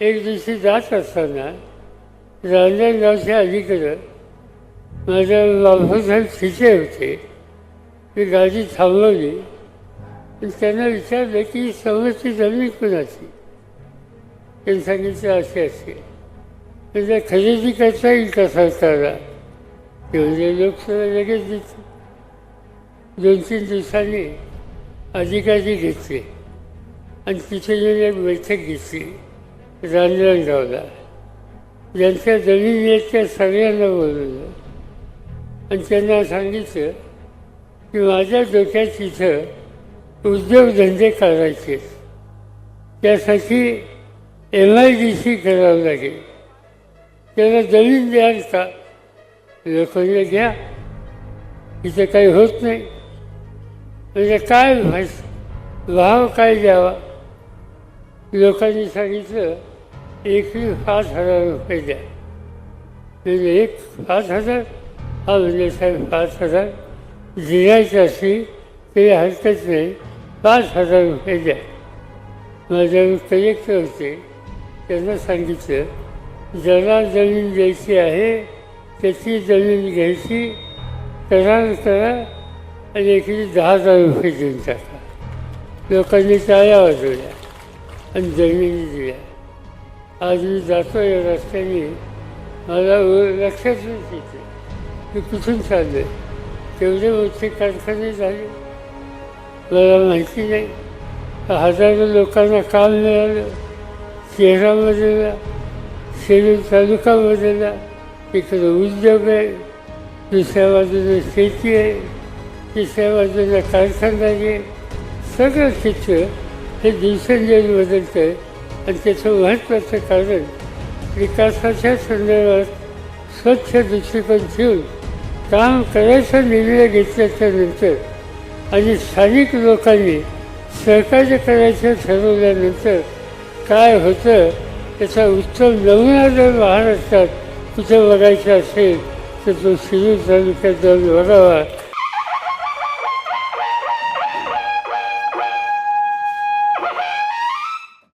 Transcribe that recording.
एक दिवशी जात असताना रांजणगावच्या अलीकडं माझ्या बाबासाहेब तिथे होते. मी गाडी थांबवली. आणि त्यांना विचारलं की समजची जमीन कुणाची? त्यांनी सांगितलं असे असे म्हणजे खरेदी करता येईल का सरकारला? ते म्हणजे लोकसभा लगेच देते दोन तीन दिवसांनी अधिकारी घेतले आणि तिथे एक बैठक घेतली. रांजणगावला ज्यांच्या जमीन आहेत त्या सगळ्यांना बोलवलं आणि त्यांना सांगितलं की माझ्या डोक्यात इथं उद्योगधंदे करायचे. त्यासाठी एम आय डी सी करावं लागेल. त्याला जमीन द्याल का? लोकांना घ्या इथं काही होत नाही. म्हणजे काय भास भाव काय द्यावा? लोकांनी सांगितलं एकरी पाच हजार रुपये द्या. म्हणजे एक पाच हजार? हा म्हणजे साहेब पाच हजार. दिरायचं असेल तरी हरकत नाही. पाच हजार रुपये द्या. माझ्यावर कलेक्टर होते. त्यांना सांगितलं ज्याला जमीन द्यायची आहे त्याची जमीन घ्यायची. करार करा आणि एकीने दहा हजार रुपये देऊन टाका. लोकांनी टाळ्या वाजवल्या. आणि जमिनी दिल्या. आज मी जातो या रस्त्याने. मला लक्षात येते तिथे मी कुठून चाललो तेवढे मोठे कारखाने झाले. मला माहिती नाही. हजारो लोकांना काम मिळालं. शहरा बदलला शेलूर तालुका बदलला इकडे उद्योग आहे. दुसऱ्या बाजूला शेती आहे. तिसऱ्या बाजूला कारखानदारी आहे. सगळं चित्र हे दिवसेंदिवस बदलतं आहे आणि त्याचं महत्त्वाचं कारण विकासाच्या संदर्भात स्वच्छ दृष्टिकोन ठेवून काम करायचा निर्णय घेतल्याच्या नंतर आणि स्थानिक लोकांनी सहकार्य करायचं ठरवल्यानंतर काय होतं त्याचा उत्तम नमुना जर महाराष्ट्रात कुठं बघायचा असेल तर तो शिरूर तालुक्यात जाऊन बघावा.